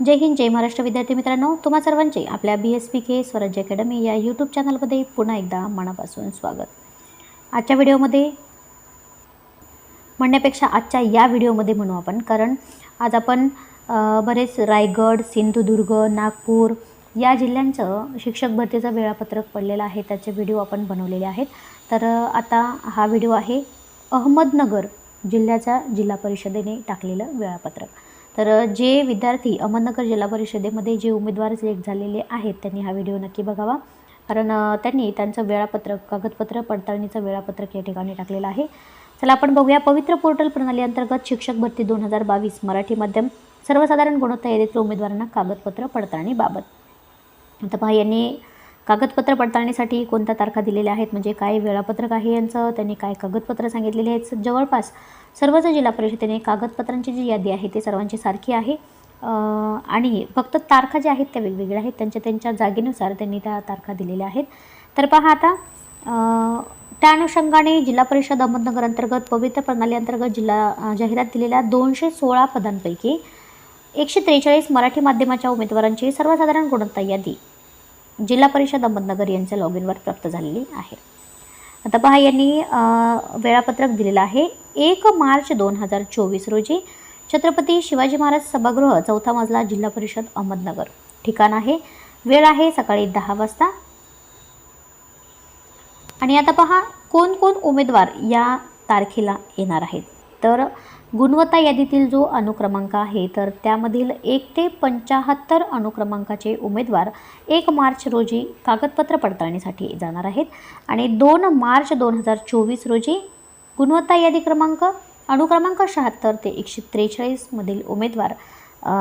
जय हिंद जय महाराष्ट्र. विद्यार्थी मित्रांनो तुम्हा सर्वांचे आपल्या बी एस पी के स्वराज्य अकॅडमी या यूट्यूब चॅनलमध्ये पुन्हा एकदा मनापासून स्वागत. आजच्या व्हिडिओमध्ये म्हणण्यापेक्षा आजच्या या व्हिडिओमध्ये म्हणू आपण कारण आज आपण बरेच रायगड सिंधुदुर्ग नागपूर या जिल्ह्यांचं शिक्षक भरतीचं वेळापत्रक पडलेलं आहे. त्याचे व्हिडिओ आपण बनवलेले आहेत. तर आता हा व्हिडिओ आहे अहमदनगर जिल्ह्याच्या जिल्हा परिषदेने टाकलेलं वेळापत्रक. तर जे विद्यार्थी अहमदनगर जिल्हा परिषदेमध्ये जे उमेदवार सिलेक्ट झालेले आहेत त्यांनी हा व्हिडिओ नक्की बघावा. कारण त्यांनी त्यांचं वेळापत्रक कागदपत्र पडताळणीचं वेळापत्रक या ठिकाणी टाकलेलं आहे. चला आपण बघूया. पवित्र पोर्टल प्रणाली अंतर्गत शिक्षक भरती दोन हजार बावीस मराठी माध्यम सर्वसाधारण गुणवत्ता यादीतील उमेदवारांना कागदपत्र पडताळणीबाबत आता पहा यांनी कागदपत्र पडताळणीसाठी कोणत्या तारखा दिलेल्या आहेत? म्हणजे काय वेळापत्रक आहे यांचं? त्यांनी काय कागदपत्र सांगितलेले आहेत? जवळपास सर्वच जिल्हा परिषदेने कागदपत्रांची जी यादी आहे ती सर्वांची सारखी आहे. आणि फक्त तारखा ज्या आहेत त्या वेगवेगळ्या आहेत. त्यांच्या त्यांच्या जागेनुसार त्यांनी त्या तारखा दिलेल्या आहेत. तर पहा आता त्या अनुषंगाने जिल्हा परिषद अहमदनगर अंतर्गत पवित्र प्रणाली अंतर्गत जिल्हा जाहिरात दिलेल्या दोनशे सोळा पदांपैकी एकशे त्रेचाळीस मराठी माध्यमाच्या उमेदवारांची सर्वसाधारण गुणवत्ता यादी जिल्हा परिषद अहमदनगर यांच्या लॉग इनवर प्राप्त झालेली आहे. आता पहा यांनी वेळापत्रक दिलेलं आहे. एक मार्च दोन हजार चोवीस रोजी छत्रपती शिवाजी महाराज सभागृह चौथा मजला जिल्हा परिषद अहमदनगर. ठिकाण आहे. वेळ आहे सकाळी दहा वाजता. आणि आता पहा कोण कोण उमेदवार या तारखेला येणार आहेत? तर गुणवत्ता यादीतील जो अनुक्रमांक आहे तर त्यामधील एक ते पंचाहत्तर अनुक्रमांकाचे उमेदवार एक मार्च रोजी कागदपत्र पडताळणीसाठी जाणार आहेत. आणि दोन मार्च दोन हजार चोवीस रोजी गुणवत्ता यादी क्रमांक अनुक्रमांक शहात्तर ते एकशे त्रेचाळीसमधील उमेदवार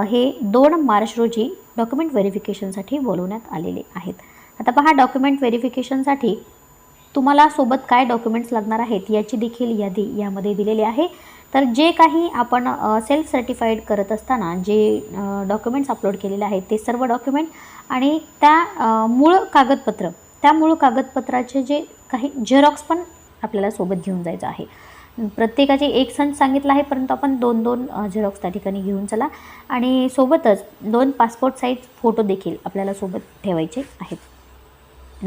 हे दोन मार्च रोजी डॉक्युमेंट व्हेरिफिकेशनसाठी बोलवण्यात आलेले आहेत. आता पहा डॉक्युमेंट व्हेरिफिकेशनसाठी तुम्हाला सोबत काय डॉक्युमेंट्स लागणार आहेत याची देखील यादी यामध्ये दिलेली आहे. तर जे काही आपण सेल्फ सर्टिफाईड करत असताना जे डॉक्युमेंट्स अपलोड केलेले आहेत ते सर्व डॉक्युमेंट आणि त्या मूळ कागदपत्र त्या मूळ कागदपत्राचे जे काही झेरॉक्स पण आपल्याला सोबत घेऊन जायचं आहे. प्रत्येकाचे एक सण सांगितलं आहे परंतु आपण दोन दोन झेरॉक्स त्या ठिकाणी घेऊन चला. आणि सोबतच दोन पासपोर्ट साईज फोटो देखील आपल्याला सोबत ठेवायचे आहेत.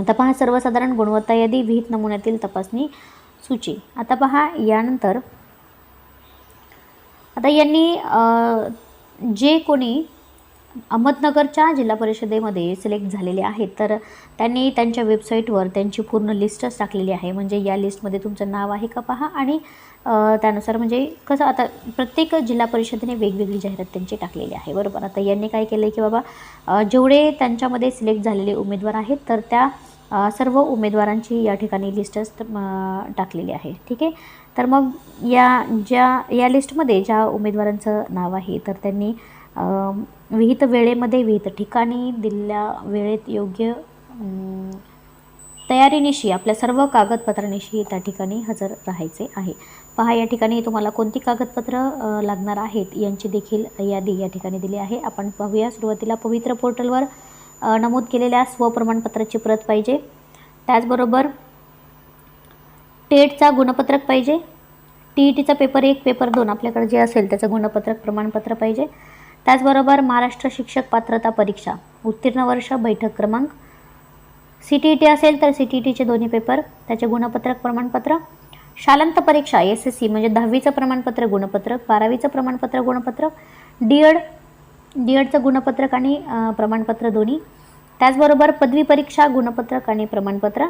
आता पहा सर्वसाधारण गुणवत्ता यादी विहित नमुन्यातील तपासणी सूची. आता पहा यानंतर आता यांनी जे कोणी अहमदनगरच्या जिल्हा परिषदेमध्ये सिलेक्ट झालेले आहेत तर त्यांनी त्यांच्या वेबसाईटवर त्यांची पूर्ण लिस्टच टाकलेली आहे. म्हणजे या लिस्टमध्ये तुमचं नाव आहे का पहा? आणि त्यानुसार म्हणजे कसं आता प्रत्येक जिल्हा परिषदेने वेगवेगळी जाहिरात त्यांची टाकलेली आहे. बरोबर? आता यांनी काय केलं आहे की बाबा जेवढे त्यांच्यामध्ये सिलेक्ट झालेले उमेदवार आहेत तर त्या सर्व उमेदवारांची या ठिकाणी लिस्टच टाकलेली आहे. ठीक आहे? तर मग या ज्या या लिस्टमध्ये ज्या उमेदवारांचं नाव आहे तर त्यांनी विहित वेळेमध्ये विहित ठिकाणी दिलेल्या वेळेत योग्य तयारीनिशी आपल्या सर्व कागदपत्रांनिशी त्या ठिकाणी हजर राहायचे आहे. पहा या ठिकाणी तुम्हाला कोणती कागदपत्र लागणार आहेत यांची देखील यादी या ठिकाणी दिली आहे. आपण पाहूया सुरुवातीला पवित्र पोर्टलवर नमूद केलेल्या स्वप्रमाणपत्राची प्रत पाहिजे. त्याचबरोबर टेटचा गुणपत्रक पाहिजे. टी ई टीचा पेपर एक पेपर दोन आपल्याकडे जे असेल त्याचं गुणपत्रक प्रमाणपत्र पाहिजे. त्याचबरोबर महाराष्ट्र शिक्षक पात्रता परीक्षा उत्तीर्ण वर्ष बैठक क्रमांक. सी टी ई टी असेल तर सी टी ई टीचे दोन्ही पेपर त्याचे गुणपत्रक प्रमाणपत्र. शालांत परीक्षा एस एस सी म्हणजे दहावीचं प्रमाणपत्र गुणपत्रक बारावीचं प्रमाणपत्र गुणपत्रक. डी एड डी एडचं गुणपत्रक आणि प्रमाणपत्र दोन्ही. त्याचबरोबर पदवी परीक्षा गुणपत्रक आणि प्रमाणपत्र.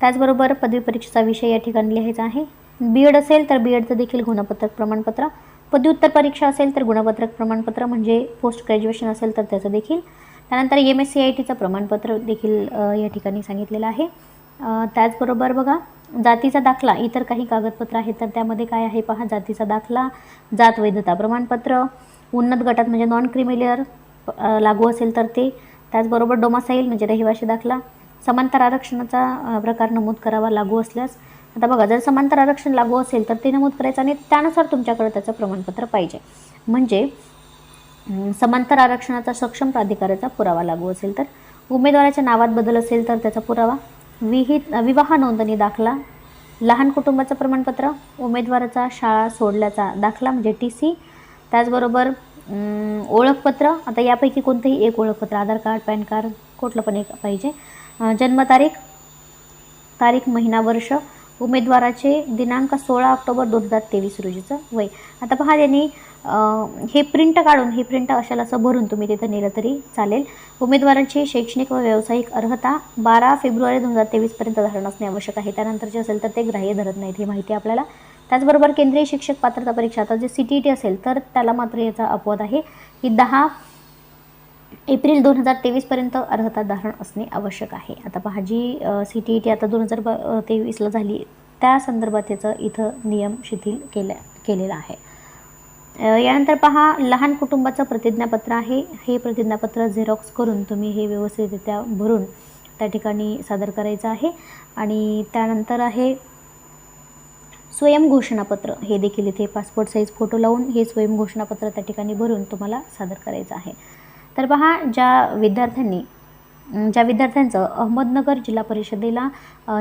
त्याचबरोबर पदवी परीक्षेचा विषय या ठिकाणी लिहायचा आहे. बी एड असेल तर बी एडचं देखील गुणपत्रक प्रमाणपत्र. पदव्युत्तर परीक्षा असेल तर गुणपत्रक प्रमाणपत्र म्हणजे पोस्ट ग्रॅज्युएशन असेल तर त्याचं देखील. त्यानंतर एम एस सी आय टीचं प्रमाणपत्र देखील या ठिकाणी सांगितलेलं आहे. त्याचबरोबर बघा जातीचा दाखला इतर काही कागदपत्र आहेत तर त्यामध्ये काय आहे पहा? जातीचा दाखला जात वैधता प्रमाणपत्र उन्नत गटात म्हणजे नॉन क्रिमिलेअर लागू असेल तर ते. त्याचबरोबर डोमासाईल म्हणजे रहिवाशी दाखला. समांतर आरक्षणाचा प्रकार नमूद करावा लागू असल्यास. आता बघा जर समांतर आरक्षण लागू असेल तर ते नमूद करायचं आणि त्यानुसार तुमच्याकडे त्याचं प्रमाणपत्र पाहिजे. म्हणजे समांतर आरक्षणाचा सक्षम प्राधिकाराचा पुरावा लागू असेल तर. उमेदवाराच्या नावात बदल असेल तर त्याचा पुरावा. विहित विवाह नोंदणी दाखला. लहान कुटुंबाचं प्रमाणपत्र. उमेदवाराचा शाळा सोडल्याचा दाखला म्हणजे टी सी त्याचबरोबर ओळखपत्र. आता यापैकी कोणतंही एक ओळखपत्र आधार कार्ड पॅन कार्ड कुठलं पण एक पाहिजे. जन्मतारीख तारीख महिना वर्ष उमेदवाराचे दिनांक सोळा ऑक्टोबर दोन हजार तेवीस रोजीचं वय. आता पहा त्यांनी हे प्रिंट काढून हे प्रिंट अशाला असं भरून तुम्ही तिथं नेलं तरी चालेल. उमेदवाराची शैक्षणिक व व्यावसायिक अर्हता बारा फेब्रुवारी दोन हजार तेवीसपर्यंत धारण असणे आवश्यक आहे. त्यानंतरचे असेल तर ते ग्राह्य धरत नाहीत ही माहिती आपल्याला त्याचबरोबर केंद्रीय शिक्षक पात्रता परीक्षा आता जे सी टी ई टी असेल तर त्याला मात्र याचा अपवाद आहे की दहा एप्रिल दोन हजार तेवीसपर्यंत अर्हता धारण असणे आवश्यक आहे. आता पहा G C T E T आता दोन हजार ब तेवीसला झाली त्या संदर्भात याचं इथं नियम शिथिल केल्या केलेला आहे. यानंतर पहा लहान कुटुंबाचं प्रतिज्ञापत्र आहे. हे प्रतिज्ञापत्र झेरॉक्स करून तुम्ही हे व्यवस्थितरित्या भरून त्या ठिकाणी सादर करायचं आहे. आणि त्यानंतर आहे स्वयंघोषणापत्र. हे देखील इथे पासपोर्ट साईज फोटो लावून हे स्वयंघोषणापत्र त्या ठिकाणी भरून तुम्हाला सादर करायचं आहे. तर पहा ज्या विद्यार्थ्यांनी ज्या विद्यार्थ्यांचं अहमदनगर जिल्हा परिषदेला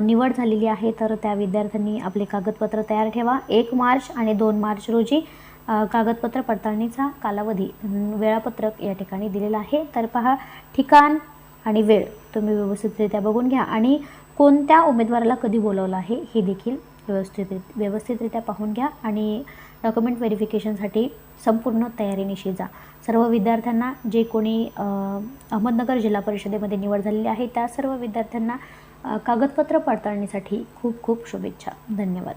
निवड झालेली आहे तर त्या विद्यार्थ्यांनी आपले कागदपत्र तयार ठेवा. एक मार्च आणि दोन मार्च रोजी कागदपत्र पडताळणीचा कालावधी वेळापत्रक या ठिकाणी दिलेलं आहे. तर पहा ठिकाण आणि वेळ तुम्ही व्यवस्थितरित्या बघून घ्या. आणि कोणत्या उमेदवाराला कधी बोलवलं आहे हे देखील व्यवस्थित व्यवस्थितरित्या पाहून घ्या आणि डॉक्युमेंट व्हेरिफिकेशनसाठी संपूर्ण तयारीनिशी जा. सर्व विद्यार्थ्यांना जे कोणी अहमदनगर जिल्हा परिषदेमध्ये निवड झालेली आहे त्या सर्व विद्यार्थ्यांना कागदपत्र पडताळणीसाठी खूप खूप शुभेच्छा. धन्यवाद.